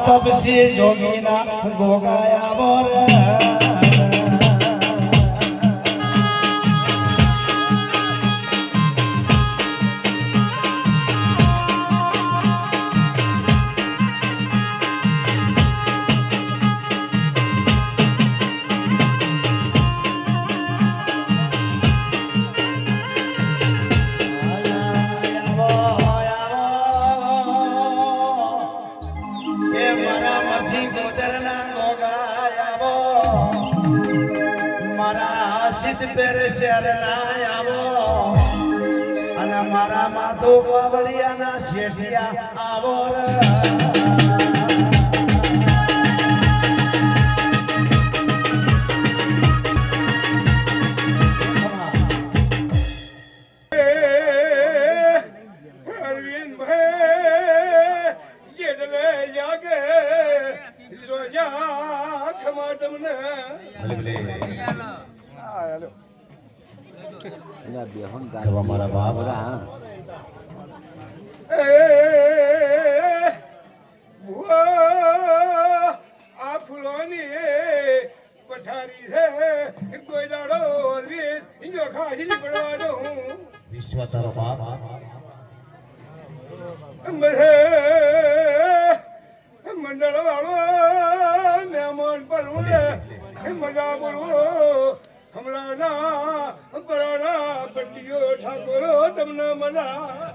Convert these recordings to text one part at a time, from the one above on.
તપસી જોગીના ગોગાયા બોર અને મારા માધુ બાવળિયાના શેઠિયા આવો મારા બાપ. એ ભુવા આ ફૂલોની પથારી છે. કોઈ દાડો જો ખાસી પડવા દઉં વિશ્વ તારો બાપ. મંડળ વાળો મહેમાન પર મજા બોલવો હમણાંના પરાણા પટ્ટીઓ ઠાકોરો તમને મજા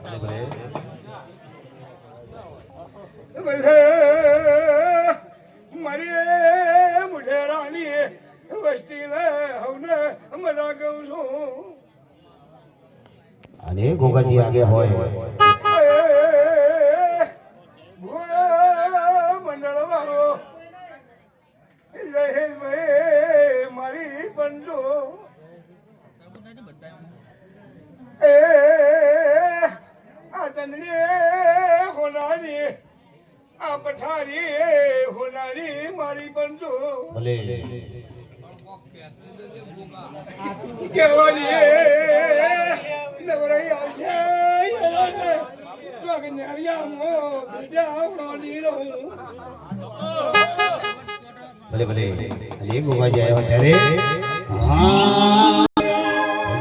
મારી મુઢેરાની વસ્તીને હવને મજા કહું છું. અને ગોગાજી આગે હોય. ભલે કેવાની ભલે. ભલે અલી ગોગાજી આવ્યા ત્યારે.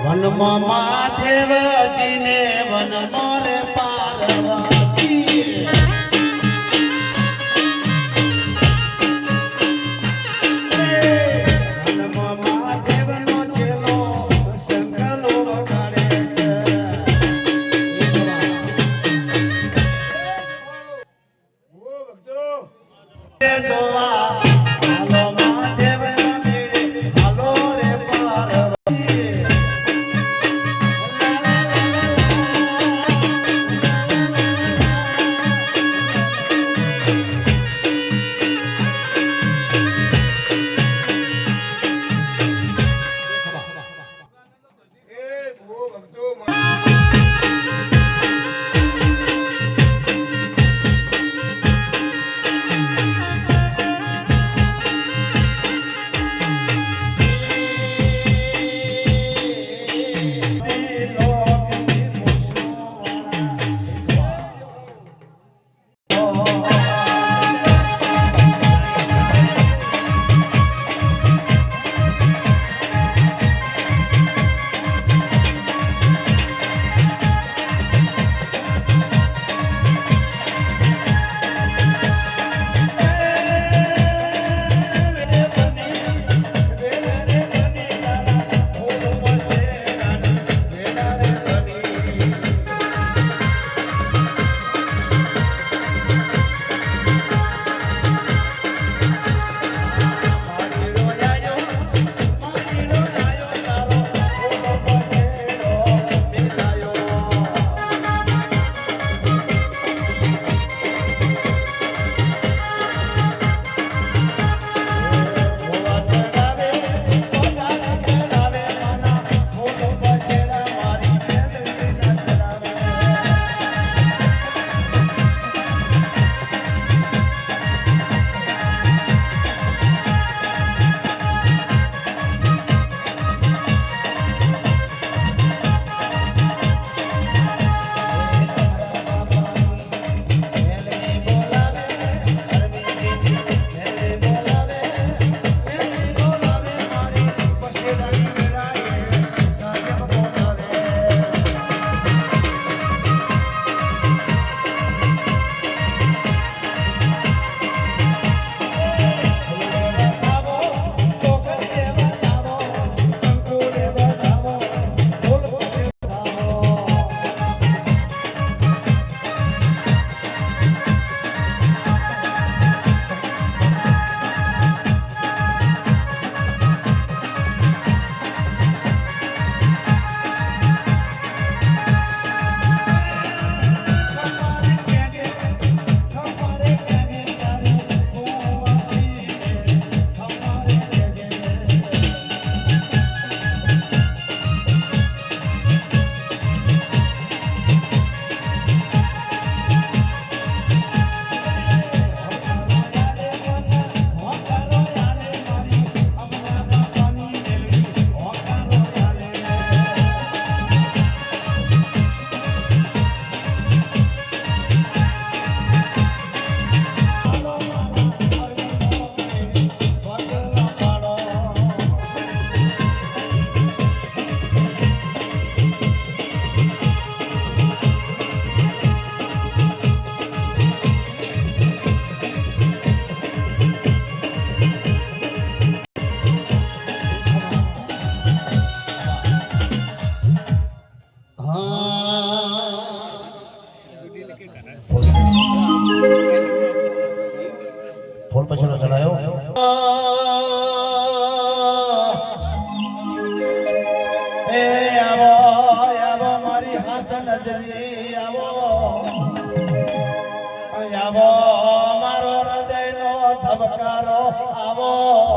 વનમાં મહાદેવજીને વનનો રે પાર્વતી આવો મારો હૃદયનો ધબકારો આવો.